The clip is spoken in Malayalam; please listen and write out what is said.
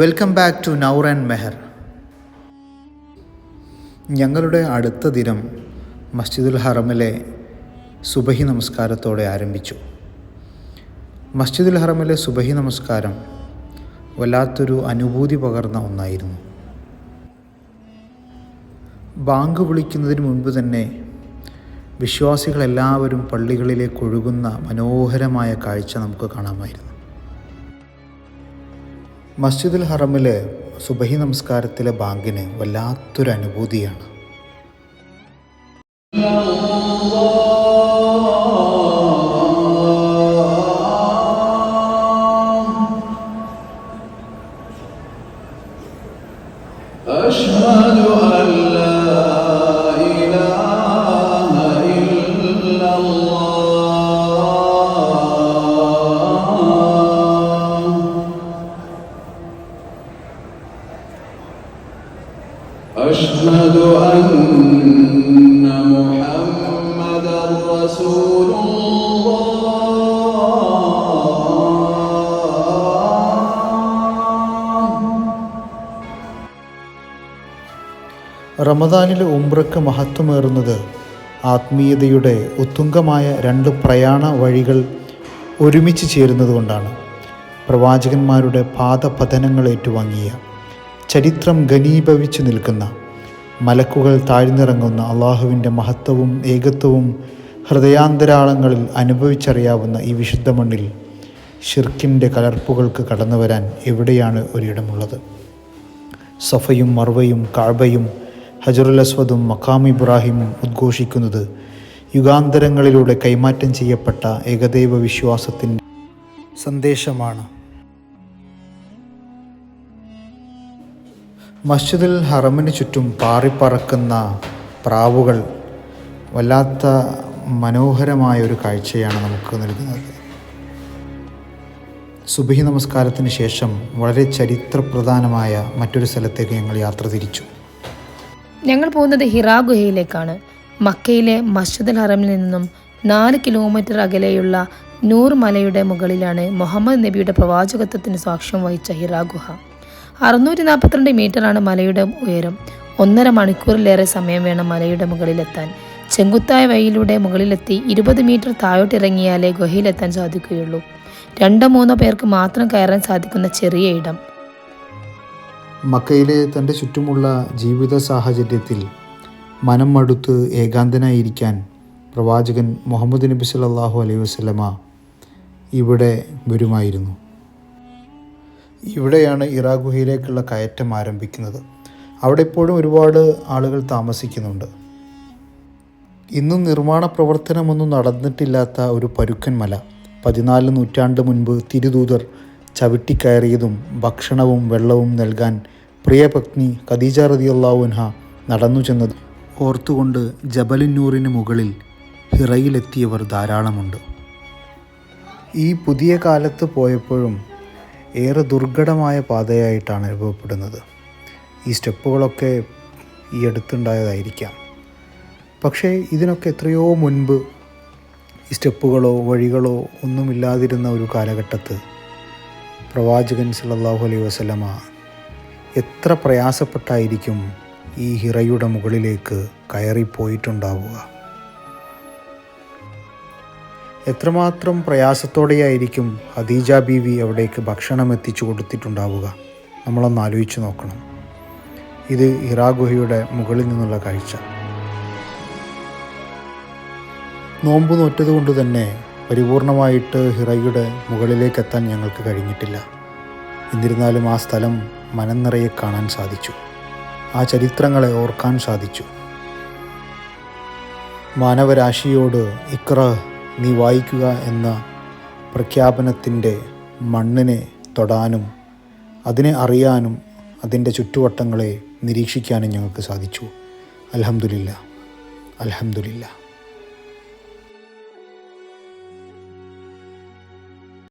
Welcome back to Nour and Mehar ഞങ്ങളുടെ അടുത്ത ദിനം മസ്ജിദുൽ ഹറമിലെ സുബഹി നമസ്കാരത്തോടെ ആരംഭിച്ചു. മസ്ജിദുൽ ഹറമിലെ സുബഹി നമസ്കാരം വല്ലാത്തൊരു അനുഭൂതി പകർന്ന ഒന്നായിരുന്നു. ബാങ്ക് വിളിക്കുന്നതിന് മുൻപ് തന്നെ വിശ്വാസികളെല്ലാവരും പള്ളികളിലേക്ക് ഒഴുകുന്ന മനോഹരമായ കാഴ്ച നമുക്ക് കാണാമായിരുന്നു. മസ്ജിദുൽ ഹറമിലെ സുബഹി നമസ്കാരത്തിലെ ബാങ്കിന് വല്ലാത്തൊരു അനുഭൂതിയാണ്. أشهد أن محمدا رسول الله റമദാനിലെ ഉംറയ്ക്ക് മഹത്വമേറുന്നത് ആത്മീയതയുടെ ഉത്തുംഗമായ രണ്ട് പ്രയാണ വഴികൾ ഒരുമിച്ച് ചേരുന്നതുകൊണ്ടാണ് പ്രവാചകന്മാരുടെ പാദപതനങ്ങൾ ഏറ്റുവാങ്ങിയ ചരിത്രം ഘനീഭവിച്ചു നിൽക്കുന്ന മലക്കുകൾ താഴ്ന്നിറങ്ങുന്ന അള്ളാഹുവിന്റെ മഹത്വവും ഏകത്വവും ഹൃദയാന്തരാളങ്ങളിൽ അനുഭവിച്ചറിയാവുന്ന ഈ വിശുദ്ധ മണ്ണിൽ ഷിർക്കിന്റെ കലർപ്പുകൾക്ക് കടന്നു വരാൻ എവിടെയാണ് ഒരിടമുള്ളത്? സഫയും മർവയും കാഴ്ബയും ഹജറുൽ അസ്വദും മക്കാം ഇബ്രാഹിമും ഉദ്ഘോഷിക്കുന്നത് യുഗാന്തരങ്ങളിലൂടെ കൈമാറ്റം ചെയ്യപ്പെട്ട ഏകദൈവ വിശ്വാസത്തിന്റെ സന്ദേശമാണ്. മസ്ജിദുൽ ഹറമിന് ചുറ്റും പാറിപ്പറക്കുന്ന പ്രാവുകൾ വല്ലാത്ത മനോഹരമായ ഒരു കാഴ്ചയാണ് നമുക്ക് നൽകുന്നത്. സുബഹി നമസ്കാരത്തിന് ശേഷം വളരെ ചരിത്രപ്രധാനമായ മറ്റൊരു സ്ഥലത്തേക്ക് ഞങ്ങൾ യാത്ര തിരിച്ചു. ഞങ്ങൾ പോകുന്നത് ഹിറാ ഗുഹയിലേക്കാണ്. മക്കയിലെ മസ്ജിദുൽ ഹറമിൽ നിന്നും നാല് കിലോമീറ്റർ അകലെയുള്ള നൂർ മലയുടെ മുകളിലാണ് മുഹമ്മദ് നബിയുടെ പ്രവാചകത്വത്തിന് സാക്ഷ്യം വഹിച്ച ഹിറാ ഗുഹ. അറുന്നൂറ്റി നാൽപ്പത്തിരണ്ട് മീറ്ററാണ് മലയുടെ ഉയരം. ഒന്നര മണിക്കൂറിലേറെ സമയം വേണം മലയുടെ മുകളിലെത്താൻ. ചെങ്കുത്തായ വഴിയിലൂടെ മുകളിലെത്തി ഇരുപത് മീറ്റർ താഴോട്ടിറങ്ങിയാലേ ഗുഹയിലെത്താൻ സാധിക്കുകയുള്ളൂ. രണ്ടോ മൂന്നോ പേർക്ക് മാത്രം കയറാൻ സാധിക്കുന്ന ചെറിയ ഇടം. മക്കയിലെ തന്റെ ചുറ്റുമുള്ള ജീവിത സാഹചര്യത്തിൽ മനം മടുത്ത് ഏകാന്തനായിരിക്കാൻ പ്രവാചകൻ മുഹമ്മദ് നബി സല്ലല്ലാഹു അലൈഹി വസല്ലമ ഇവിടെ വരുമായിരുന്നു. ഇവിടെയാണ് ഇറാ ഗുഹയിലേക്കുള്ള കയറ്റം ആരംഭിക്കുന്നത്. അവിടെ ഇപ്പോഴും ഒരുപാട് ആളുകൾ താമസിക്കുന്നുണ്ട്. ഇന്നും നിർമ്മാണ പ്രവർത്തനമൊന്നും നടന്നിട്ടില്ലാത്ത ഒരു പരുക്കൻ മല. പതിനാല് നൂറ്റാണ്ട് മുൻപ് തിരുദൂതർ ചവിട്ടിക്കയറിയതും ഭക്ഷണവും വെള്ളവും നൽകാൻ പ്രിയപത്നി ഖദീജ റതിയുള്ളാവുൻഹ നടന്നു ചെന്നത് ഓർത്തുകൊണ്ട് ജബലിന്നൂറിന് മുകളിൽ ഹിറയിലെത്തിയവർ ധാരാളമുണ്ട്. ഈ പുതിയ കാലത്ത് പോയപ്പോഴും ഏറെ ദുർഘടമായ പാതയായിട്ടാണ് അനുഭവപ്പെടുന്നത്. ഈ സ്റ്റെപ്പുകളൊക്കെ ഈ അടുത്തുണ്ടായതായിരിക്കാം. പക്ഷേ ഇതിനൊക്കെ എത്രയോ മുൻപ് ഈ സ്റ്റെപ്പുകളോ വഴികളോ ഒന്നുമില്ലാതിരുന്ന ഒരു കാലഘട്ടത്ത് പ്രവാചകൻ സല്ലല്ലാഹു അലൈഹി വസല്ലമ എത്ര പ്രയാസപ്പെട്ടായിരിക്കും ഈ ഹിറയുടെ മുകളിലേക്ക് കയറിപ്പോയിട്ടുണ്ടാവുക. എത്രമാത്രം പ്രയാസത്തോടെയായിരിക്കും ഹദീജ ബീവി അവിടേക്ക് ഭക്ഷണം എത്തിച്ചു കൊടുത്തിട്ടുണ്ടാവുക? നമ്മളൊന്ന് ആലോചിച്ച് നോക്കണം. ഇത് ഹിറാ ഗുഹയുടെ മുകളിൽ നിന്നുള്ള കാഴ്ച. നോമ്പ് നോറ്റതുകൊണ്ട് തന്നെ പരിപൂർണമായിട്ട് ഹിറയുടെ മുകളിലേക്ക് എത്താൻ ഞങ്ങൾക്ക് കഴിഞ്ഞിട്ടില്ല. എന്നിരുന്നാലും ആ സ്ഥലം മനം നിറയെ കാണാൻ സാധിച്ചു. ആ ചരിത്രങ്ങളെ ഓർക്കാൻ സാധിച്ചു. മാനവരാശിയോട് ഇക്ര നീ വായിക്കുക എന്ന പ്രഖ്യാപനത്തിന്റെ മണ്ണിനെ തൊടാനും അതിനെ അറിയാനും അതിന്റെ ചുറ്റുവട്ടങ്ങളെ നിരീക്ഷിക്കാനും ഞങ്ങൾക്ക് സാധിച്ചു. അലഹമില്ല അൽഹംദുലില്ല.